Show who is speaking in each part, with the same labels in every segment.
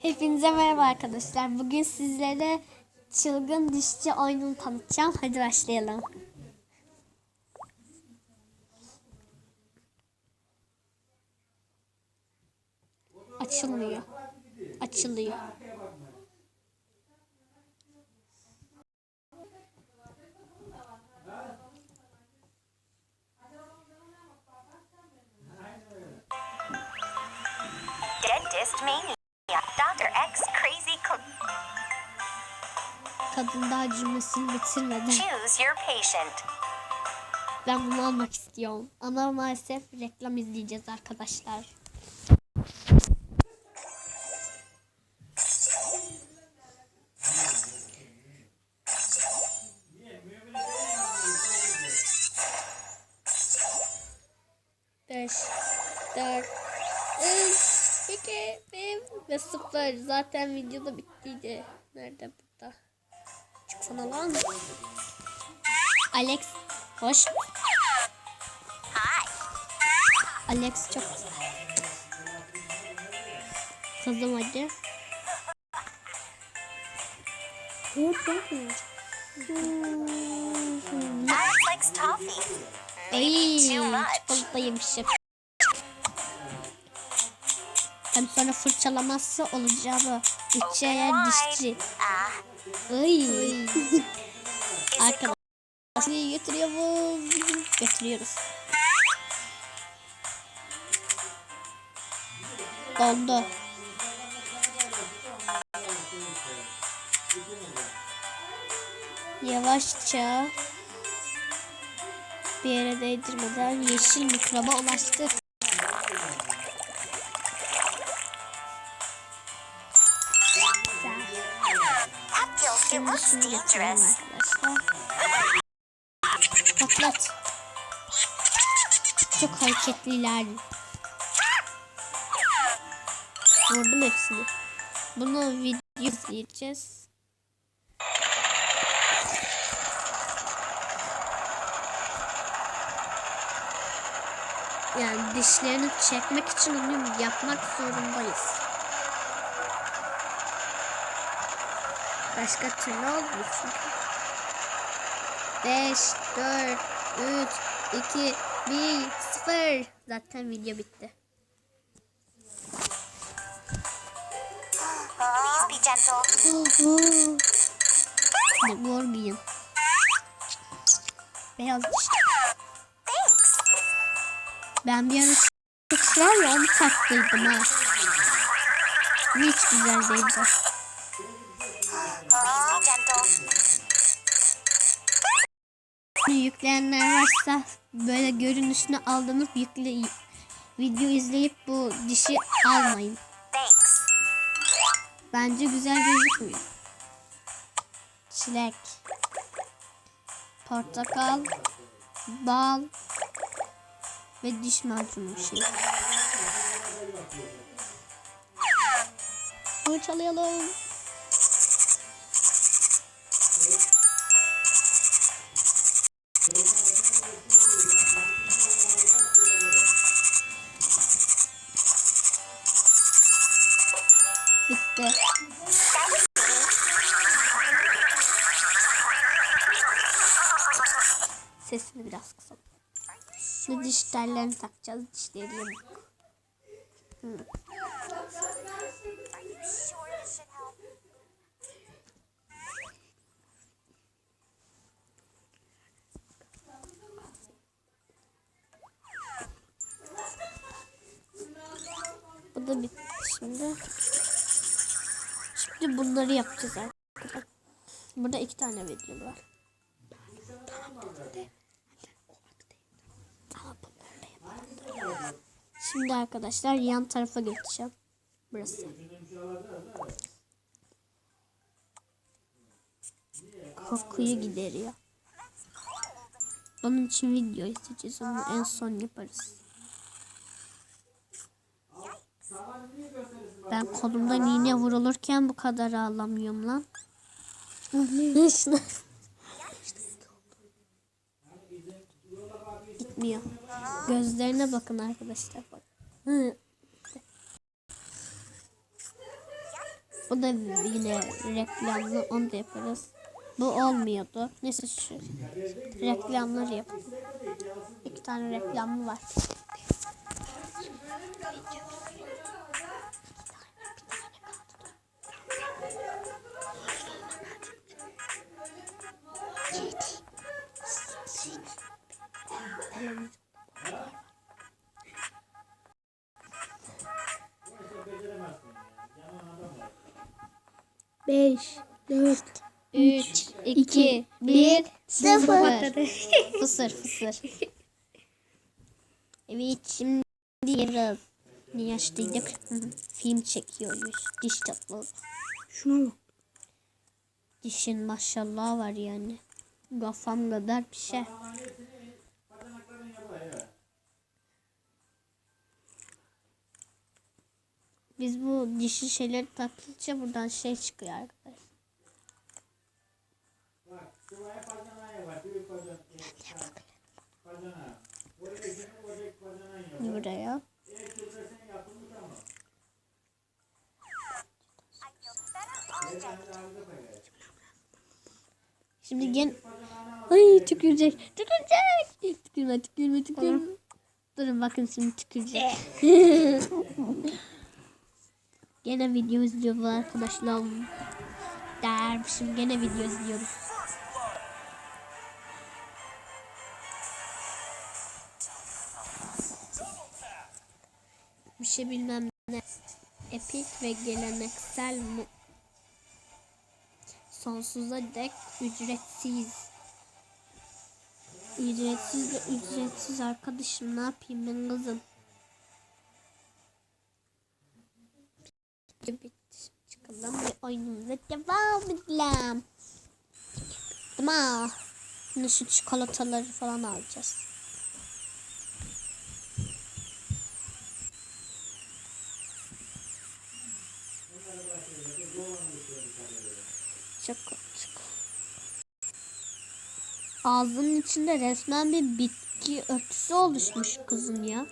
Speaker 1: Hepinize merhaba arkadaşlar. Bugün sizlere çılgın dişçi oyununu tanıtacağım. Hadi başlayalım. Açılmıyor. Açılıyor.
Speaker 2: Dentist Mania. Dr. X Crazy
Speaker 1: Kadın daha cümlesini bitirmedi.
Speaker 2: Choose your patient.
Speaker 1: Ben bunu almak istiyorum. Ama maalesef reklam izleyeceğiz arkadaşlar. Beş, dört, üç, bir ve sıfır. Zaten videoda bittiydi. Nerede burada? Çıksana lan. Alex, hoş. Alex çok güzel. Kızım hadi.
Speaker 2: Alex likes toffee.
Speaker 1: Ay,
Speaker 2: too much.
Speaker 1: çikolata yemişim. Hem sonra fırçalaması olacağı dişçi.
Speaker 2: Ah,
Speaker 1: Ay.
Speaker 2: is it
Speaker 1: Arkadaşlar götürüyoruz. Götürüyoruz. Dondu. Yavaşça bir yere değdirmeden yeşil mikroba ulaştık.
Speaker 2: İt looks dangerous.
Speaker 1: Patlat. Çok hareketliler. Vurdum hepsini. Bunu video izleyeceğiz. Yani dişlerini çekmek için onu yapmak zorundayız. Başka türlü olmuyor çünkü. 5, 4, 3, 2, 1, 0. Zaten video bitti.
Speaker 2: Please be gentle.
Speaker 1: Ne. Beyaz.
Speaker 2: Thanks.
Speaker 1: Ben bir ara çok ya onu taktıydım ha. Hiç güzel değildi. Yükleyenler varsa böyle görünüşünü aldanıp yükle video izleyip bu dişi almayın. Bence güzel gözükmüyor. Çilek. Portakal. Bal. Ve diş macunu şey. Fırçalayalım. Sesini biraz kısalım. Şimdi diş tellerini takacağız. Dişleri yamuk. Hı.
Speaker 2: Are you sure this should help?
Speaker 1: Bu da bitti şimdi. Şimdi bunları yapacağız arkadaşlar. Burada iki tane video var. Şimdi arkadaşlar yan tarafa geçeceğim. Burası. Kokuyu gideriyor. Onun için video izleyeceğiz. Onu en son yaparız. Ben kolumdan iğne vurulurken bu kadar ağlamıyorum lan. Şuna- Gitmiyor. Gözlerine bakın arkadaşlar. Bak. Hı. Bu da yine reklamlı onu da yaparız. Bu olmuyordu. Neyse şu reklamları yapalım. İki tane reklamlı var.
Speaker 3: Beş, dört,
Speaker 1: 3, 2, 1, 0. Fısır fısır. Evet şimdi yarın. Ne yaşlıydık? Film çekiyormuş. Diş tatlı.
Speaker 3: şuna bak.
Speaker 1: Dişin maşallah var yani. Kafam kadar bir şey. Biz bu dişi şeyleri takınca buradan şey çıkıyor arkadaşlar. Buraya. Şimdi gen Ay tükürecek. Tükürecek. Tükürme tükürme tükürme. Durun bakın şimdi tükürecek. gene video izliyor bu arkadaşlar. Dermişim gene video izliyoruz. Bir şey bilmem ne. Epik ve geleneksel mu sonsuza dek ücretsiz. Ücretsiz de ücretsiz arkadaşım ne yapayım ben kızım. Bitti. Çıkalım ve oyunumuza devam edelim. Tamam. Şimdi şu çikolataları falan alacağız. Çok çok. Ağzının içinde resmen bir bitki örtüsü oluşmuş kızın ya.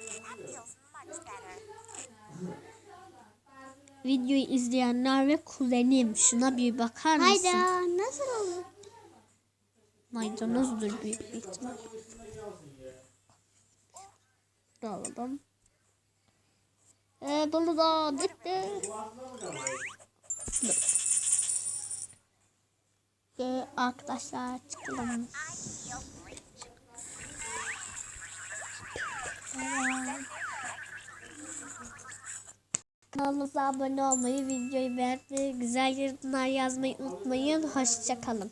Speaker 1: Videoyu izleyenler ve kuzenim şuna bir bakar mısın?
Speaker 3: Hayda nasıl olur?
Speaker 1: Maydanozdur büyük bir ihtimal. Alalım. Ee, bunu da dikti. Ee, arkadaşlar çıkalım. Kanalımıza abone olmayı, videoyu beğenmeyi, güzel yorumlar yazmayı unutmayın. Hoşçakalın.